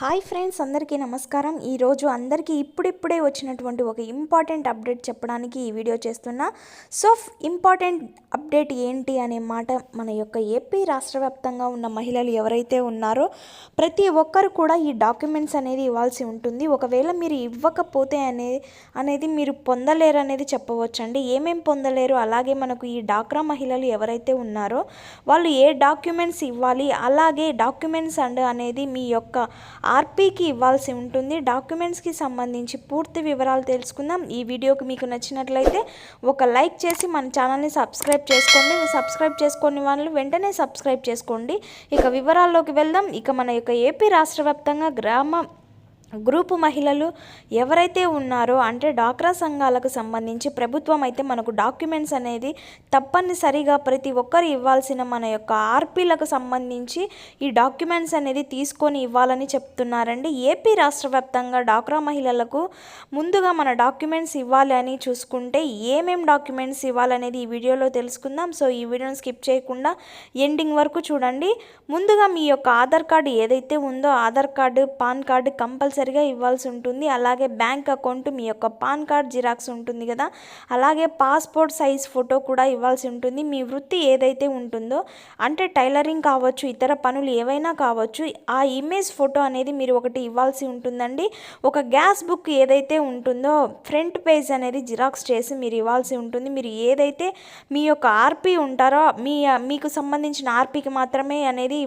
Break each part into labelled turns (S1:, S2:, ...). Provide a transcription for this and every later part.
S1: Hi friends అందరికీ నమస్కారం. ఈరోజు అందరికీ ఇప్పుడిప్పుడే వచ్చినటువంటి ఒక ఇంపార్టెంట్ అప్డేట్ చెప్పడానికి ఈ వీడియో చేస్తున్నా. సో ఇంపార్టెంట్ అప్డేట్ ఏంటి అనే మాట మన యొక్క ఏపీ రాష్ట్ర వ్యాప్తంగా ఉన్న మహిళలు ఎవరైతే ఉన్నారో ప్రతి ఒక్కరు కూడా ఈ డాక్యుమెంట్స్ అనేది ఇవ్వాల్సి ఉంటుంది. ఒకవేళ మీరు ఇవ్వకపోతే అనే అనేది మీరు పొందలేరు అనేది చెప్పవచ్చండి. ఏమేం పొందలేరు? అలాగే మనకు ఈ డాక్రా మహిళలు ఎవరైతే ఉన్నారో వాళ్ళు ఏ డాక్యుమెంట్స్ ఇవ్వాలి? అలాగే డాక్యుమెంట్స్ అండ్ అనేది మీ యొక్క ఆర్పీకి ఇవ్వాల్సి ఉంటుంది. డాక్యుమెంట్స్కి సంబంధించి పూర్తి వివరాలు తెలుసుకుందాం. ఈ వీడియోకి మీకు నచ్చినట్లయితే ఒక లైక్ చేసి మన ఛానల్ని సబ్స్క్రైబ్ చేసుకోండి. సబ్స్క్రైబ్ చేసుకునే వాళ్ళు వెంటనే సబ్స్క్రైబ్ చేసుకోండి. ఇక వివరాల్లోకి వెళ్దాం. ఇక మన యొక్క ఏపీ రాష్ట్ర గ్రామ గ్రూపు మహిళలు ఎవరైతే ఉన్నారో అంటే డాక్రా సంఘాలకు సంబంధించి ప్రభుత్వం అయితే మనకు డాక్యుమెంట్స్ అనేది తప్పనిసరిగా ప్రతి ఒక్కరు ఇవ్వాల్సిన మన యొక్క ఆర్పీలకు సంబంధించి ఈ డాక్యుమెంట్స్ అనేది తీసుకొని ఇవ్వాలని చెప్తున్నారండి. ఏపీ రాష్ట్ర వ్యాప్తంగా డాక్రా మహిళలకు ముందుగా మన డాక్యుమెంట్స్ ఇవ్వాలి అని చూసుకుంటే ఏమేం డాక్యుమెంట్స్ ఇవ్వాలనేది ఈ వీడియోలో తెలుసుకుందాం. సో ఈ వీడియోని స్కిప్ చేయకుండా ఎండింగ్ వరకు చూడండి. ముందుగా మీ యొక్క ఆధార్ కార్డు ఏదైతే ఉందో Aadhaar card PAN card compulsory కంపల్సరిగా ఇవ్వాల్సి ఉంటుంది. అలాగే బ్యాంక్ అకౌంట్ మీ యొక్క పాన్ కార్డ్ జిరాక్స్ ఉంటుంది కదా. అలాగే పాస్పోర్ట్ సైజ్ ఫోటో కూడా ఇవ్వాల్సి ఉంటుంది. మీ వృత్తి ఏదైతే ఉంటుందో అంటే టైలరింగ్ కావచ్చు ఇతర పనులు ఏవైనా కావచ్చు ఆ ఇమేజ్ ఫోటో అనేది మీరు ఒకటి ఇవ్వాల్సి ఉంటుందండి. ఒక గ్యాస్ బుక్ ఏదైతే ఉంటుందో ఫ్రంట్ పేజ్ అనేది జిరాక్స్ చేసి మీరు ఇవ్వాల్సి ఉంటుంది. మీరు ఏదైతే మీ యొక్క ఆర్పీ ఉంటారో మీ మీకు సంబంధించిన ఆర్పీకి మాత్రమే అనేది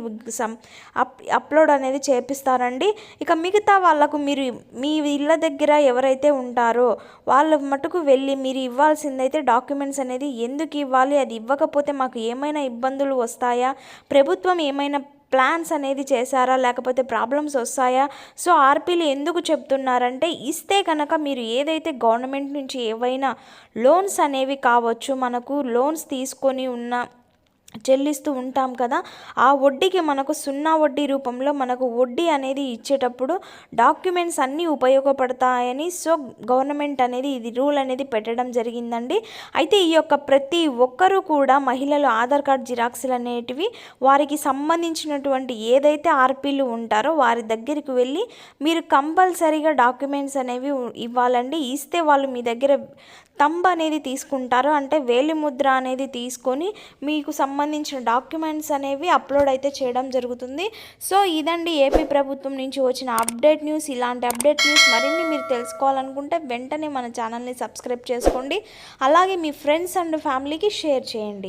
S1: అప్లోడ్ అనేది చేపిస్తారండి. ఇక మిగతా వాళ్ళ వాళ్ళకు మీరు మీ ఇళ్ళ దగ్గర ఎవరైతే ఉంటారో వాళ్ళ మటుకు వెళ్ళి మీరు ఇవ్వాల్సిందైతే డాక్యుమెంట్స్ అనేది ఎందుకు ఇవ్వాలి? అది ఇవ్వకపోతే మాకు ఏమైనా ఇబ్బందులు వస్తాయా? ప్రభుత్వం ఏమైనా ప్లాన్స్ అనేది చేశారా? లేకపోతే ప్రాబ్లమ్స్ వస్తాయా? సో ఆర్పీలు ఎందుకు చెప్తున్నారంటే ఇస్తే కనుక మీరు ఏదైతే గవర్నమెంట్ నుంచి ఏవైనా లోన్స్ అనేవి కావచ్చు మనకు లోన్స్ తీసుకొని ఉన్న చెల్లిస్తూ ఉంటాం కదా ఆ వడ్డీకి మనకు సున్నా వడ్డీ రూపంలో మనకు వడ్డీ అనేది ఇచ్చేటప్పుడు డాక్యుమెంట్స్ అన్నీ ఉపయోగపడతాయని సో గవర్నమెంట్ అనేది ఇది రూల్ అనేది పెట్టడం జరిగిందండి. అయితే ఈ యొక్క ప్రతి ఒక్కరూ కూడా మహిళలు ఆధార్ కార్డ్ జిరాక్స్లు అనేటివి వారికి సంబంధించినటువంటి ఏదైతే ఆర్పీలు ఉంటారో వారి దగ్గరికి వెళ్ళి మీరు కంపల్సరీగా డాక్యుమెంట్స్ అనేవి ఇవ్వాలండి. ఇస్తే వాళ్ళు మీ దగ్గర తంబ్ అనేది తీసుకుంటారు. అంటే వేలి ముద్ర అనేది తీసుకొని మీకు సంబంధించిన డాక్యుమెంట్స్ అనేవి అప్లోడ్ అయితే చేయడం జరుగుతుంది. సో ఇదండి ఏపీ ప్రభుత్వం నుంచి వచ్చిన అప్డేట్ న్యూస్. ఇలాంటి అప్డేట్ న్యూస్ మరిన్ని మీరు తెలుసుకోవాలనుకుంటే వెంటనే మన ఛానల్ని సబ్స్క్రైబ్ చేసుకోండి. అలాగే మీ ఫ్రెండ్స్ అండ్ ఫ్యామిలీకి షేర్ చేయండి.